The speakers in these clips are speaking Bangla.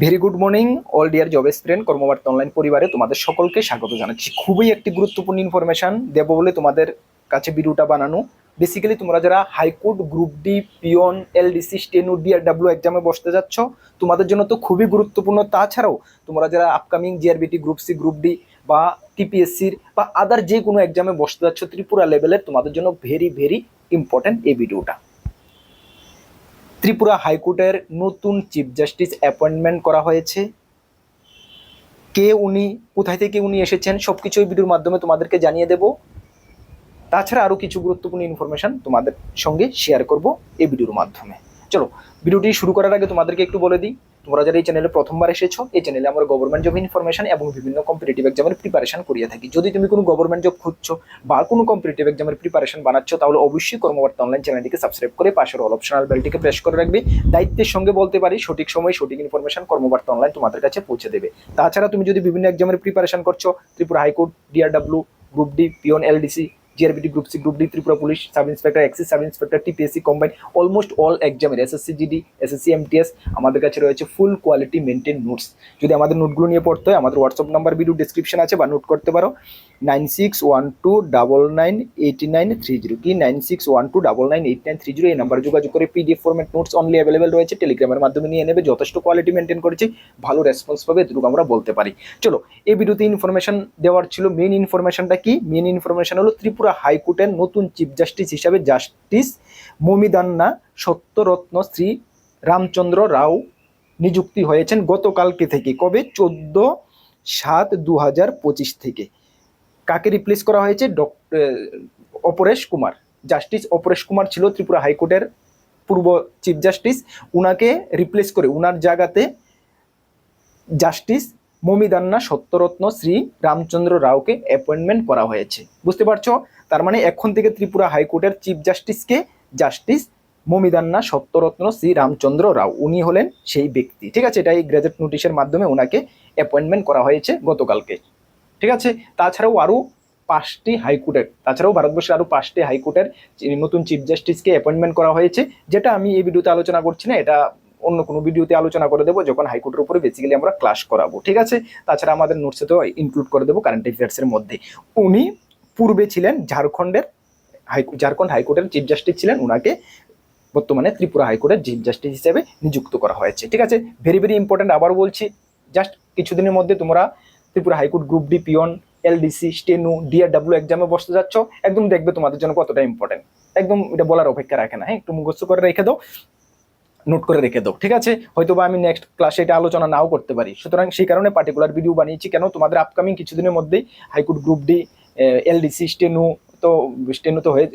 Very good morning all dear job student Karmabarta online পরিবারে তোমাদের সকলকে স্বাগত জানাচ্ছি। খুবই একটি গুরুত্বপূর্ণ ইনফরমেশন দেব বলে তোমাদের কাছে ভিডিওটা বানানো। বেসিক্যালি তোমরা যারা high court group D peon LDC steno DRW এক্সামে বসতে যাচ্ছ, তোমাদের জন্য তো খুবই গুরুত্বপূর্ণ। তাছাড়াও, তোমরা যারা upcoming GRBT group C group D বা টিপিএসসির বা আদার যে কোনো এক্সামে বসতে যাচ্ছ, ত্রিপুরা লেভেলের তোমাদের জন্য ভেরি ভেরি ইম্পর্ট্যান্ট এই ভিডিওটা ত্রিপুরা হাইকোর্টের নতুন চিফ জাস্টিস অ্যাপয়েন্টমেন্ট করা হয়েছে। কে উনি, কোথায় থেকে উনি এসেছেন সব কিছু এই ভিডিওর মাধ্যমে তোমাদেরকে জানিয়ে দেব। তাছাড়া আরও কিছু গুরুত্বপূর্ণ ইনফরমেশান তোমাদের সঙ্গে শেয়ার করব এই ভিডিওর মাধ্যমে। চলো, ভিডিওটি শুরু করার আগে তোমাদেরকে একটু বলে দিই, তোমরা যারা এই চ্যানেলে প্রথমবার এসেছ, এই চ্যানেলে আমরা গভর্নমেন্ট জব ইনফরমেশন এবং বিভিন্ন কম্পিটিটিভ এক্সামের প্রিপারেশন করিয়ে থাকি। যদি তুমি কোনো গভর্নমেন্ট জব খুঁজছো বা কোনো কম্পিটিটিভ এক্সামের প্রিপারেশন বানাচ্ছ, তাহলে অবশ্যই কর্মবার্তা অনলাইন চ্যানেলটিকে সাবস্ক্রাইব করে পাশের অল অপশনাল বেলটিকে প্রেস করে রাখবে। দায়িত্বের সঙ্গে বলতে পারি, সঠিক সময় সঠিক ইনফরমেশন কর্মবার্তা অনলাইন তোমাদের কাছে পৌঁছে দেবে। তাছাড়া তুমি যদি বিভিন্ন এক্সামের প্রিপারেশন করছ, Tripura high court DRW group D peon LDC GRBT group C group D Tripura police sub inspector excise sub inspector TPSC combine almost all এক্সামের এসএসসি জিডি এসএসসি এমটিএস আমাদের কাছে রয়েছে ফুল কোয়ালিটি মেনটেন নোটস যদি আমাদের নোটগুলো নিয়ে পড়তে হয়, আমাদের হোয়াটসঅ্যাপ নাম্বার ভিডিও ডিসক্রিপশন আছে বা নোট করতে পারো nine six one two double nine eighty nine three zero কি nine six one two double nine eight nine three zero এই নাম্বারে যোগাযোগ করে PDF format notes only available রয়েছে টেলিগ্রামের মাধ্যমে নিয়ে নেবে, যথেষ্ট কোয়ালিটি মেনটেন করেছি, ভালো রেসপন্স পাবে এটুকু আমরা বলতে পারি। চলো, এই ভিডিওতে ইনফরমেশন দেওয়ার ছিল মেন ইনফরমেশনটা কি? মেন ইনফরমেশন হলো ত্রিপুরা হাইকোর্টের নতুন চিফ জাস্টিস হিসাবে জাস্টিস মমিদান্না সত্যরত্ন শ্রী রামচন্দ্র রাও নিযুক্তি হয়েছেন গতকালকে থেকে। কবে? চোদ্দ সাত দু থেকে। কাকে রিপ্লেস করা হয়েছে? ডক্টর অপরেশ কুমার। জাস্টিস অপরেশ কুমার ছিল ত্রিপুরা হাইকোর্টের পূর্ব চিফ জাস্টিস উনাকে রিপ্লেস করে, উনার জায়গাতে জাস্টিস মমিদান্না সত্যরত্ন শ্রী রামচন্দ্র রাওকে অ্যাপয়েন্টমেন্ট করা হয়েছে। বুঝতে পারছ? তার মানে এখন থেকে ত্রিপুরা হাইকোর্টের চিফ জাস্টিসকে জাস্টিস মমিদান্না সত্যরত্ন শ্রী রামচন্দ্র রাও। উনি হলেন সেই ব্যক্তি। ঠিক আছে? এটা এই নোটিশের মাধ্যমে ওনাকে অ্যাপয়েন্টমেন্ট করা হয়েছে গতকালকে। ঠিক আছে? তাছাড়াও আরও পাঁচটি হাইকোর্টের, তাছাড়াও ভারতবর্ষের আরও পাঁচটি হাইকোর্টের, নতুন চিফ জাস্টিসকে অ্যাপয়েন্টমেন্ট করা হয়েছে। যেটা আমি এই ভিডিওতে আলোচনা করছি না, এটা অন্য কোনো ভিডিওতে আলোচনা করে দেবো, যখন হাইকোর্টের উপরে বেসিক্যালি আমরা ক্লাস করাবো, ঠিক আছে? তাছাড়া আমাদের নোটসে তো ইনক্লুড করে দেবো কারেন্ট অ্যাফেয়ার্সের মধ্যে। উনি পূর্বে ছিলেন ঝাড়খণ্ডের হাই, ঝাড়খণ্ড হাইকোর্টের চিফ জাস্টিস ছিলেন ওনাকে বর্তমানে ত্রিপুরা হাইকোর্টের চিফ জাস্টিস হিসেবে নিযুক্ত করা হয়েছে, ঠিক আছে? ভেরি ভেরি ইম্পর্টেন্ট আবার বলছি জাস্ট কিছুদিনের মধ্যে তোমরা Tripura high court group D peon LDC steno DRW এক্সামে বসতে যাচ্ছ, একদম দেখবে তোমাদের জন্য কতটা ইম্পর্টেন্ট একদম এটা বলার অপেক্ষা রাখে না হ্যাঁ? একটু মুখস্থ করে রেখে দাও। নোট করে রেখে দাও, ঠিক আছে? হয়তো আমি নেক্সট ক্লাসে এটা আলোচনা নাও করতে পারি। সুতরাং সেই কারণে পার্টিকুলার ভিডিও বানিয়েছি। কেন? তোমাদের আপকামিং কিছুদিনের মধ্যেই high court group D LDC steno, তো স্টেনু তো হয়ে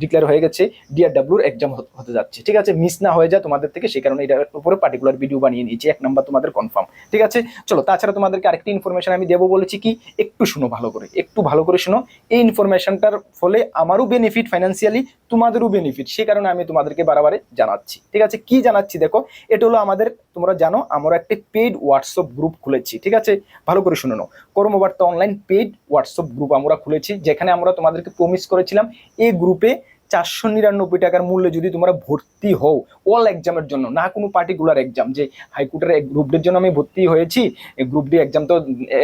ডিক্লেয়ার হয়ে গেছে ডিআরডাব্লিউর এক্সাম হতে যাচ্ছে। ঠিক আছে? মিস না হয়ে যায় তোমাদের থেকে সেই কারণে এটার উপরে পার্টিকুলার ভিডিও বানিয়ে নিয়েছি। এক নাম্বার তোমাদের কনফার্ম ঠিক আছে? চলো, তাছাড়া তোমাদেরকে আরেকটি ইনফরমেশন আমি দেবো বলেছি কি? একটু শুনো ভালো করে, একটু ভালো করে শুনো। এই ইনফরমেশনটার ফলে আমারও বেনিফিট ফাইন্যান্সিয়ালি তোমাদেরও বেনিফিট সেই কারণে আমি তোমাদেরকে বারবারে জানাচ্ছি। ঠিক আছে? কি জানাচ্ছি দেখো? এটা হলো আমাদের, তোমরা জানো, আমরা একটি পেইড হোয়াটসঅ্যাপ গ্রুপ খুলেছি। ঠিক আছে? ভালো করে শুনে Karmabarta online paid WhatsApp group আমরা খুলেছি, যেখানে আমরা তোমাদেরকে প্রমিস করেছিলাম, এই গ্রুপে চারশো নিরানব্বই টাকার মূল্যে যদি তোমরা ভর্তি হও অল এক্সামের জন্য, না কোনো পার্টিকুলার এক্সাম যে হাইকোর্টের গ্রুপ ডির জন্য আমি ভর্তি হয়েছি গ্রুপ ডি এক্সাম তো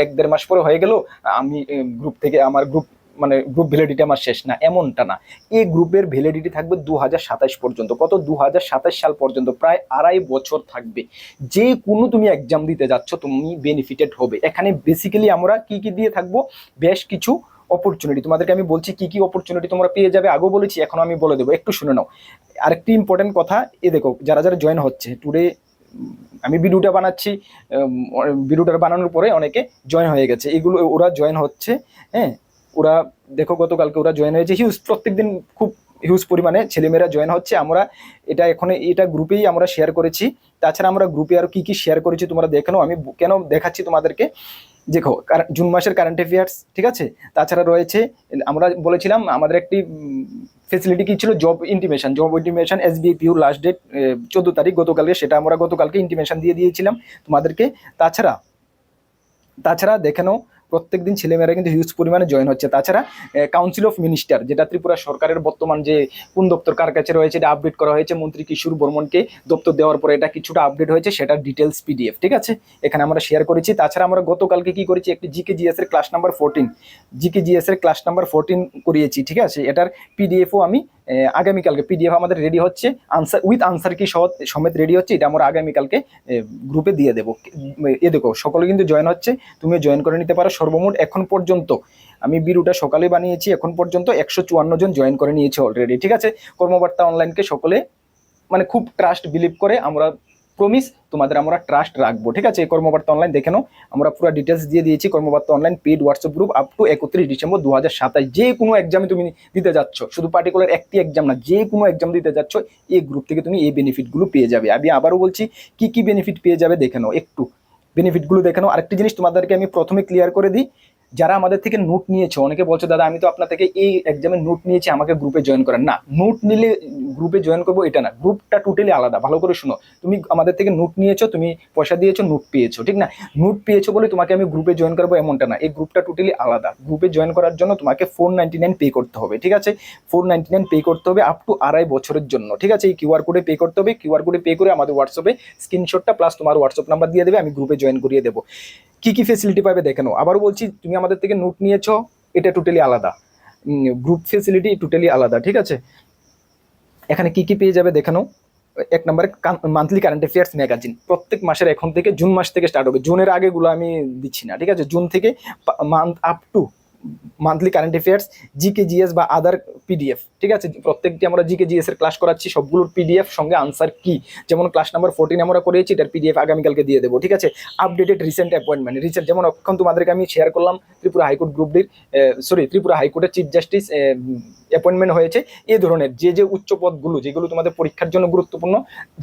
এক দেড় মাস পরে হয়ে গেল, আমি গ্রুপ থেকে আমার গ্রুপ মানে গ্রুপ ভ্যালিডিটি আমার শেষ না, এমনটা না। এই গ্রুপের ভ্যালিডিটি থাকবে দু হাজার সাতাশ পর্যন্ত, কত? দু হাজার সাতাশ সাল পর্যন্ত, প্রায় আড়াই বছর থাকবে। যে কোনো তুমি এক্সাম দিতে যাচ্ছ, তুমি বেনিফিটেড হবে। এখানে বেসিক্যালি আমরা কি কি দিয়ে থাকব? বেশ কিছু অপরচুনিটি তোমাদেরকে আমি বলছি কি কি অপরচুনিটি তোমরা পেয়ে যাবে, আগেও বলেছি এখন আমি বলে দেবো, একটু শুনে নাও। আরেকটি ইম্পর্টেন্ট কথা, এ দেখো, যারা যারা জয়েন হচ্ছে টুডে আমি ভিডিওটা বানাচ্ছি ভিডিওটা বানানোর পরে অনেকে জয়েন হয়ে গেছে, এগুলো, ওরা জয়েন হচ্ছে হ্যাঁ ওরা, দেখো গতকালকে ওরা জয়েন হয়েছে হিউজ প্রত্যেকদিন খুব হিউজ পরিমাণে ছেলেমেয়েরা জয়েন হচ্ছে, আমরা এটা এখন, এটা গ্রুপেই আমরা শেয়ার করেছি, তাছাড়া আমরা গ্রুপে আরও কী কী শেয়ার করেছি তোমরা দেখে আমি কেন দেখাচ্ছি তোমাদেরকে দেখো জুন মাসের কারেন্ট অ্যাফেয়ার্স ঠিক আছে? তাছাড়া রয়েছে, আমরা বলেছিলাম আমাদের একটি ফেসিলিটি কি ছিল? জব ইন্টিমেশন জব ইন্টিমেশন এস বিপিউ লাস্ট ডেট চোদ্দ তারিখ গতকালকে, সেটা আমরা গতকালকে ইন্টিমেশন দিয়ে দিয়েছিলাম তোমাদেরকে। তাছাড়া তাছাড়া দেখে প্রত্যেকদিন ছেলেমেয়েরা কিন্তু হিউজ পরিমাণে জয়েন হচ্ছে। তাছাড়া কাউন্সিল অফ মিনিস্টার যেটা ত্রিপুরা সরকারের বর্তমান যে কোন দপ্তর, কার কাছে রয়েছে, এটা আপডেট করা হয়েছে। মন্ত্রী কিশোর বর্মনকে দপ্তর দেওয়ার পরে এটা কিছুটা আপডেট হয়েছে সেটার ডিটেলস পিডিএফ ঠিক আছে? এখানে আমরা শেয়ার করেছি। তাছাড়া আমরা গতকালকে কি করেছি, একটি জিকে জিএস এর class number fourteen GK GS এর ক্লাস নাম্বার ফোরটিন করিয়েছি, ঠিক আছে? এটার পিডিএফও আমি আগামীকালকে পিডিএফ আমাদের রেডি হচ্ছে। আনসার উইথ আনসার কি সহ সমেত রেডি হচ্ছে। এটা আমরা আগামীকালকে গ্রুপে দিয়ে দেবো। এ দেখো, সকলে কিন্তু জয়েন হচ্ছে। তুমি জয়েন করে নিতে পারো। সর্বমোট এখন পর্যন্ত, আমি বিরুটা সকালে বানিয়েছি, এখন পর্যন্ত একশো চুয়ান্ন জন জয়েন করে নিয়েছে অলরেডি ঠিক আছে? কর্মবার্তা অনলাইনকে সকলে মানে খুব ট্রাস্ট বিলিভ করে আমরা প্রমিস তোমাদের আমরা ট্রাস্ট রাখব, ঠিক আছে? এই কর্মবার্তা অনলাইন দেখে নাও। আমরা পুরো ডিটেলস দিয়ে দিয়েছি, Karmabarta online paid WhatsApp group up to একত্রিশ ডিসেম্বর দু হাজার সাতাশ। যে কোনো এক্সামে তুমি দিতে যাচ্ছ, শুধু পার্টিকুলার একটি এক্সাম না, যে কোনো এক্সাম দিতে যাচ্ছ, এই গ্রুপ থেকে তুমি এই বেনিফিটগুলো পেয়ে যাবে। আমি আবারও বলছি, কি কি বেনিফিট পেয়ে যাবে দেখে নাও, একটু। বেনিফিটগুলো দেখে নাও। আরেকটি জিনিস তোমাদেরকে আমি প্রথমে ক্লিয়ার করে দিই যারা আমাদের থেকে নোট নিয়েছো, অনেকে বলছো, দাদা, আমি তো আপনার থেকে এই এক্সামের নোট নিয়েছি, আমাকে গ্রুপে জয়েন করেন। না, নোট নিলে গ্রুপে জয়েন করব এটা না গ্রুপটা টোটালি আলাদা। ভালো করে শুনো, তুমি আমাদের থেকে নোট নিয়েছো, তুমি পয়সা দিয়েছ, নোট পেয়েছ, ঠিক না? নোট পেয়েছ বলে তোমাকে আমি গ্রুপে জয়েন করব এমনটা না, এই গ্রুপটা টোটালি আলাদা। গ্রুপে জয়েন করার জন্য তোমাকে ফোর নাইনটি নাইন পে করতে হবে, ঠিক আছে? ফোর নাইনটি নাইন পে করতে হবে আপ টু আড়াই বছরের জন্য, ঠিক আছে? এই কিউআর কোডে পে করতে হবে কিউআর কোডে পে করে আমাদের হোয়াটসঅ্যাপে স্ক্রিনশটটা প্লাস তোমার হোয়াটসঅ্যাপ নাম্বার দিয়ে দেবে, আমি গ্রুপে জয়েন করিয়ে দেবো। কি কি ফেসিলিটি পাবে দেখে নাও। আবারও বলছি, তুমি আমাদের থেকে নোট নিয়েছো, এটা টোটালি আলাদা। গ্রুপ ফেসিলিটি টোটালি আলাদা, ঠিক আছে? এখানে কি কি পেয়ে যাবে দেখে নাও। এক নম্বরে মান্থলি কারেন্ট অ্যাফেয়ার্স ম্যাগাজিন প্রত্যেক মাসের এখন থেকে, জুন মাস থেকে স্টার্ট হবে। জুনের আগেগুলো আমি দিচ্ছি না, ঠিক আছে? জুন থেকে month up to monthly current affairs GK GS বা আদার পিডিএফ ঠিক আছে? প্রত্যেকটি আমরা জিকে জিএস এর ক্লাস করাচ্ছি, সবগুলোর পিডিএফ সঙ্গে আনসার কি? যেমন ক্লাস নাম্বার ফোরটিন আমরা করেছি, এটার পিডিএফ আগামীকালকে দিয়ে দেবো, ঠিক আছে? আপডেটেড রিসেন্ট অ্যাপয়েন্টমেন্ট রিসেন্ট যেমন এখন তোমাদেরকে আমি শেয়ার করলাম, ত্রিপুরা হাইকোর্ট গ্রুপটির সরি ত্রিপুরা হাইকোর্টের চিফ জাস্টিস অ্যাপয়েন্টমেন্ট হয়েছে, এ ধরনের যে যে উচ্চ পদগুলো যেগুলো তোমাদের পরীক্ষার জন্য গুরুত্বপূর্ণ,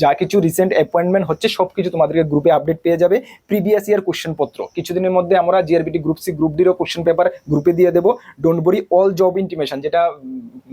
যা কিছু রিসেন্ট অ্যাপয়েন্টমেন্ট হচ্ছে সব কিছু তোমাদেরকে গ্রুপে আপডেট পেয়ে যাবে। প্রিভিয়াস ইয়ার কোশ্চেন পত্র, কিছুদিনের মধ্যে আমরা জিআরবিটি গ্রুপ সি গ্রুপ ডিরও কোশ্চেন পেপার গ্রুপে দিয়ে দেবো। Don't worry all job intimation যেটা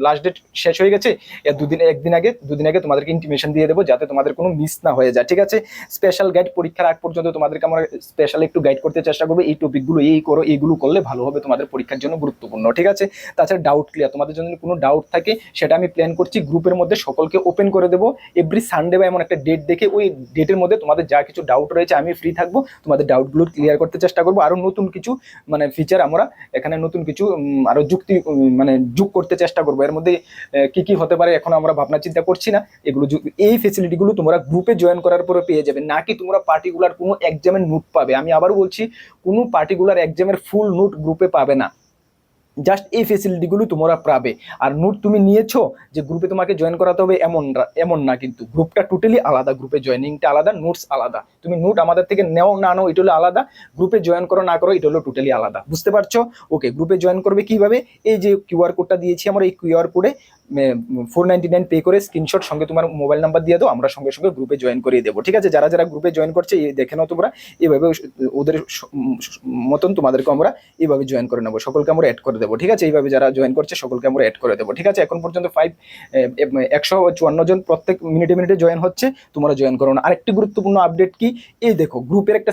লাস্ট ডেট শেষ হয়ে গেছে এর দুদিন, একদিন আগে, দুদিন আগে তোমাদেরকে ইন্টিমেশন দিয়ে দেবো, যাতে তোমাদের কোনো মিস না হয়ে যায়, ঠিক আছে? স্পেশাল গাইড পরীক্ষার আগ পর্যন্ত তোমাদেরকে আমরা স্পেশাল একটু গাইড করতে চেষ্টা করব, এই টপিকগুলো এই করো, এইগুলো করলে ভালো হবে তোমাদের পরীক্ষার জন্য গুরুত্বপূর্ণ, ঠিক আছে? তাছাড়া ডাউট ক্লিয়ার তোমাদের যদি কোনো ডাউট থাকে, সেটা আমি প্ল্যান করছি গ্রুপের মধ্যে সকলকে ওপেন করে দেবো। এভরি সানডে বা এমন একটা ডেট দেখে, ওই ডেটের মধ্যে তোমাদের যা কিছু ডাউট রয়েছে, আমি ফ্রি থাকব, তোমাদের ডাউটগুলো ক্লিয়ার করতে চেষ্টা করব। আরও নতুন কিছু মানে ফিচার আমরা এখানে নতুন কিছু আরও আরও যুক্তি মানে যুগ করতে চেষ্টা করব। এর মধ্যে কি কি হতে পারে এখন আমরা ভাবনা চিন্তা করছি না। এগুলো এই এই ফেসিলিটিগুলো তোমরা গ্রুপে জয়েন করার পরে পেয়ে যাবে। নাকি তোমরা পার্টিকুলার কোনো এক্সামের নোট পাবে। আমি আবারও বলছি, কোনো পার্টিকুলার এক্সামের ফুল নোট গ্রুপে পাবে না। জাস্ট এই ফেসিলিটিগুলো তোমরা পাবে। আর নোট তুমি নিয়েছো যে গ্রুপে তোমাকে জয়েন করাতে হবে এমন এমন না কিন্তু। গ্রুপটা টোটালি আলাদা। গ্রুপে জয়েনিংটা আলাদা নোটস আলাদা। তুমি নোট আমাদের থেকে নেও, না নাও, এটা হলো আলাদা। গ্রুপে জয়েন করো, না করো, এটা হলো টোটালি আলাদা। বুঝতে পারছ? ওকে গ্রুপে জয়েন করবে কীভাবে? এই যে কিউআর কোডটা দিয়েছি আমরা, এই কিউআর কোডে ফোর নাইনটি নাইন পে করে স্ক্রিনশট সঙ্গে তোমার মোবাইল নাম্বার দিয়ে দাও, আমরা সঙ্গে সঙ্গে গ্রুপে জয়েন করিয়ে দেবো। ঠিক আছে? যারা যারা গ্রুপে জয়েন করছে দেখে নাও তোমরা। এইভাবে ওদের মতন তোমাদেরকে আমরা এইভাবে জয়েন করে নেব। সকলকে আমরা অ্যাড করে দেবো। ঠিক আছে? এইভাবে যারা জয়েন করছে সকলকে আমরা অ্যাড করে দেবো, ঠিক আছে? এখন পর্যন্ত ফাইভ একশো চুয়ান্ন জন প্রত্যেক মিনিটে মিনিটে জয়েন হচ্ছে, তোমরা জয়েন করো না। আরেকটি গুরুত্বপূর্ণ আপডেট কি? এই দেখো গ্রুপের একটা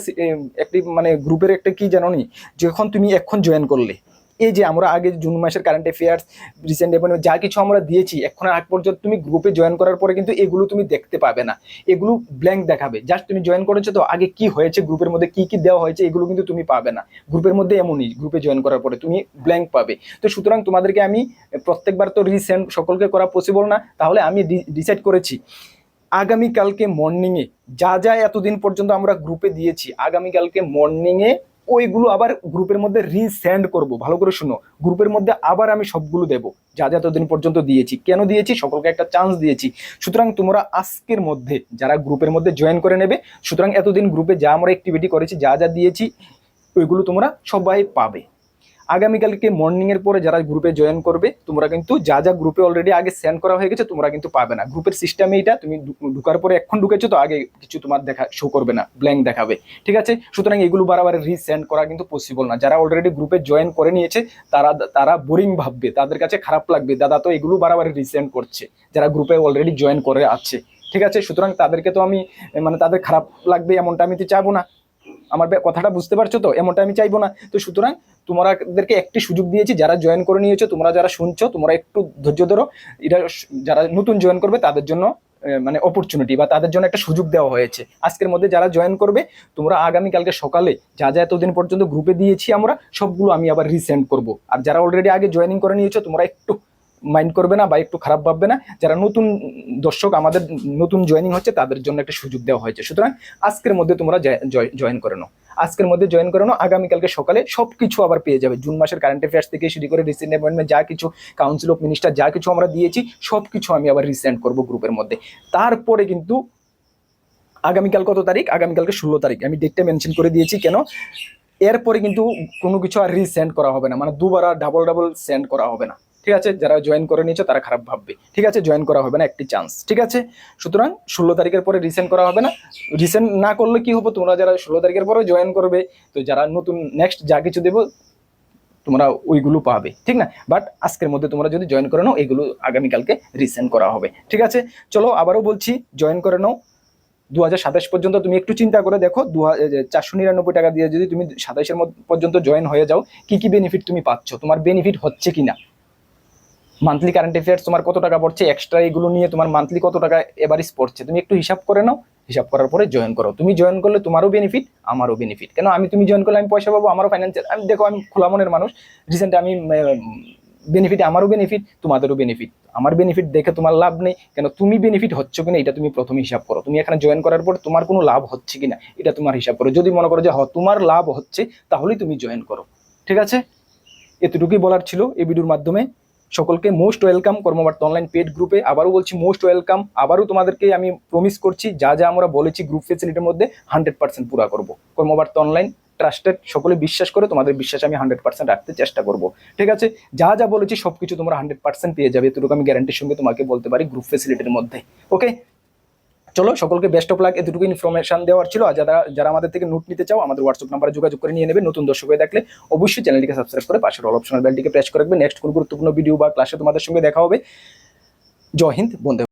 একটি মানে গ্রুপের একটা কি জানো নি? যখন তুমি এখন জয়েন করলে এই যে আমরা আগে জুন মাসের কারেন্ট অ্যাফেয়ার্স রিসেন্ট অ্যাপয়েন্টমেন্ট যা কিছু আমরা দিয়েছি, এখন আগ পর্যন্ত তুমি গ্রুপে জয়েন করার পরে কিন্তু এগুলো তুমি দেখতে পাবে না। এগুলো ব্ল্যাঙ্ক দেখাবে। জাস্ট তুমি জয়েন করেছ তো আগে কি হয়েছে গ্রুপের মধ্যে কি কি দেওয়া হয়েছে, এগুলো কিন্তু তুমি পাবে না। গ্রুপের মধ্যে এমনই গ্রুপে জয়েন করার পরে তুমি ব্ল্যাঙ্ক পাবে। তো সুতরাং তোমাদেরকে আমি প্রত্যেকবার তো রিসেন্ট সকলকে করা পসিবল না, তাহলে আমি ডিসাইড করেছি, আগামীকালকে মর্নিংয়ে যা যা এতদিন পর্যন্ত আমরা গ্রুপে দিয়েছি, আগামীকালকে মর্নিংয়ে ওইগুলো আবার গ্রুপের মধ্যে রিসেন্ড করব। ভালো করে শুনো। গ্রুপের মধ্যে আবার আমি সবগুলো দেব। যা যা এতদিন পর্যন্ত দিয়েছি। কেন দিয়েছি? সকলকে একটা চান্স দিয়েছি। সুতরাং তোমরা আজকের মধ্যে যারা গ্রুপের মধ্যে জয়েন করে নেবে, সুতরাং এতদিন গ্রুপে যা আমরা অ্যাক্টিভিটি করেছি, যা যা দিয়েছি, ওইগুলো তোমরা সবাই পাবে। আগামীকালকে মর্নিং এর পরে যারা গ্রুপে জয়েন করবে, তোমরা কিন্তু যা যা গ্রুপে অলরেডি আগে সেন্ড করা হয়ে গেছে, তোমরা কিন্তু পাবে না। গ্রুপের সিস্টেমে এটা তুমি ঢুকার পরে এখন ঢুকেছো তো আগে কিছু তোমার দেখা শো করবে না ব্ল্যাঙ্ক দেখাবে। ঠিক আছে? সুতরাং এগুলো বারবার রিসেন্ড করা কিন্তু পসিবল না। যারা অলরেডি গ্রুপে জয়েন করে নিয়েছে, তারা তারা বোরিং ভাববে, তাদের কাছে খারাপ লাগবে। দাদা তো এগুলো বারবার রিসেন্ড করছে, যারা গ্রুপে অলরেডি জয়েন করে আছে। ঠিক আছে? সুতরাং তাদেরকে তো আমি মানে তাদের খারাপ লাগবে এমনটা আমি তো চাবো না। আমার কথাটা বুঝতে পারছ তো? এমনটা আমি চাইব না। তো সুতরাং তোমাদেরকে একটি সুযোগ দিয়েছি, যারা জয়েন করে নিয়েছো, তোমরা যারা শুনছো, তোমরা একটু ধৈর্য ধরো। এটা যারা নতুন জয়েন করবে, তাদের জন্য মানে অপরচুনিটি বা তাদের জন্য একটা সুযোগ দেওয়া হয়েছে। আজকের মধ্যে যারা জয়েন করবে, তোমরা আগামীকালকে সকালে যা যা এতদিন পর্যন্ত গ্রুপে দিয়েছি আমরা, সবগুলো আমি আবার রিসেন্ড করব। আর যারা অলরেডি আগে জয়েনিং করে নিয়েছো, তোমরা একটু মাইন্ড করবে না বা একটু খারাপ ভাববে না। যারা নতুন দর্শক, আমাদের নতুন জয়েনিং হচ্ছে, তাদের জন্য একটা সুযোগ দেওয়া হয়েছে। সুতরাং আজকের মধ্যে তোমরা জয়েন করে নাও। আজকের মধ্যে জয়েন করে নাও। আগামীকালকে সকালে সব কিছু আবার পেয়ে যাবে। জুন মাসের কারেন্ট অ্যাফেয়ার্স থেকে শুরু করে রিসেন্ট অ্যাপয়েন্টমেন্ট যা কিছু কাউন্সিল অফ মিনিস্টার যা কিছু আমরা দিয়েছি সব কিছু আমি আবার রিসেন্ড করব গ্রুপের মধ্যে। তারপরে কিন্তু আগামীকাল কত তারিখ? আগামীকালকে ষোলো তারিখ। আমি ডেটটা মেনশন করে দিয়েছি কেন? এরপরে কিন্তু কোনো কিছু আর রিসেন্ড করা হবে না। মানে দুবার আর ডাবল ডাবল সেন্ড করা হবে না। ঠিক আছে? যারা জয়েন করে নিয়েছো, তারা খারাপ ভাববে। ঠিক আছে? জয়েন করা হবে না, একটি চান্স ঠিক আছে? সুতরাং ষোলো তারিখের পরে রিসেন্ট করা হবে না। রিসেন্ট না করলে কি হবে? তোমরা যারা ষোলো তারিখের পরে জয়েন করবে, তো যারা নতুন নেক্সট যা কিছু দেবো, তোমরা ওইগুলো পাবে। ঠিক না? বাট আজকের মধ্যে তোমরা যদি জয়েন করে নাও, এগুলো আগামীকালকে রিসেন্ট করা হবে। ঠিক আছে? চলো, আবারও বলছি জয়েন করে নাও। দু হাজার সাতাশ পর্যন্ত তুমি একটু চিন্তা করে দেখো। দু চারশো নিরানব্বই টাকা দিয়ে যদি তুমি সাতাশের পর্যন্ত জয়েন হয়ে যাও, কি কি বেনিফিট তুমি পাচ্ছ? তোমার বেনিফিট হচ্ছে কিনা? মান্থলি কারেন্ট অ্যাফেয়ার্স তোমার কত টাকা পড়ছে? এক্সট্রা এগুলো নিয়ে তোমার মান্থলি কত টাকা এভারেজ পড়ছে? তুমি একটু হিসাব করে নাও। হিসাব করার পরে জয়েন করো। তুমি জয়েন করলে তোমারও বেনিফিট আমারও বেনিফিট কেন? আমি তুমি জয়েন করলে আমি পয়সা পাবো, আমারও ফাইন্যান্সিয়াল আমি দেখো, আমি খোলা মনের মানুষ। রিসেন্ট আমি বেনিফিট আমারও বেনিফিট তোমাদেরও বেনিফিট আমার বেনিফিট দেখে তোমার লাভ নেই। কেন? তুমি বেনিফিট হচ্ছে কিনা এটা তুমি প্রথমে হিসাব করো। তুমি এখানে জয়েন করার পর তোমার কোনো লাভ হচ্ছে কিনা এটা তোমার হিসাব করো। যদি মনে করো যে হ তোমার লাভ হচ্ছে, তাহলেই তুমি জয়েন করো। ঠিক আছে? এতটুকুই বলার ছিল এই ভিডিওর মাধ্যমে। সকলকে most welcome Karmabarta online paid গ্রুপে আবারও বলছি মোস্ট ওয়েলকাম আবারও তোমাদেরকে আমি প্রমিস করছি, যা যা আমরা বলেছি গ্রুপ ফেসিলিটির মধ্যে হান্ড্রেড পার্সেন্ট পুরা করব। কর্মবার্তা অনলাইন ট্রাস্টেড সকলে বিশ্বাস করে, তোমাদের বিশ্বাস আমি হান্ড্রেড পার্সেন্ট রাখতে চেষ্টা করব। ঠিক আছে? যা যা বলেছি সব কিছু তোমরা হান্ড্রেড পার্সেন্ট পেয়ে যাবে। এতটুকু আমি গ্যারান্টির সঙ্গে তোমাকে বলতে পারি গ্রুপ ফেসিলিটির মধ্যে। ওকে চলো, সকলকে বেস্ট অফ লাক এতটুকু ইনফরমেশন দেওয়ার ছিল। যারা যারা আমাদের থেকে নোট নিতে চাও, আমাদের হোয়াটসঅ্যাপ নাম্বারে যোগাযোগ করে নিয়ে নেবে। নতুন দর্শক হয়ে দেখলে অবশ্যই চ্যানেলটিকে সাবস্ক্রাইব করে পাশের অল অপশনাল বেলটিকে প্রেস করে রাখবে। নেক্সট কোনো গুরুত্বপূর্ণ ভিডিও বা ক্লাসে তোমাদের সঙ্গে দেখা হবে। জয় হিন্দ বন্ধু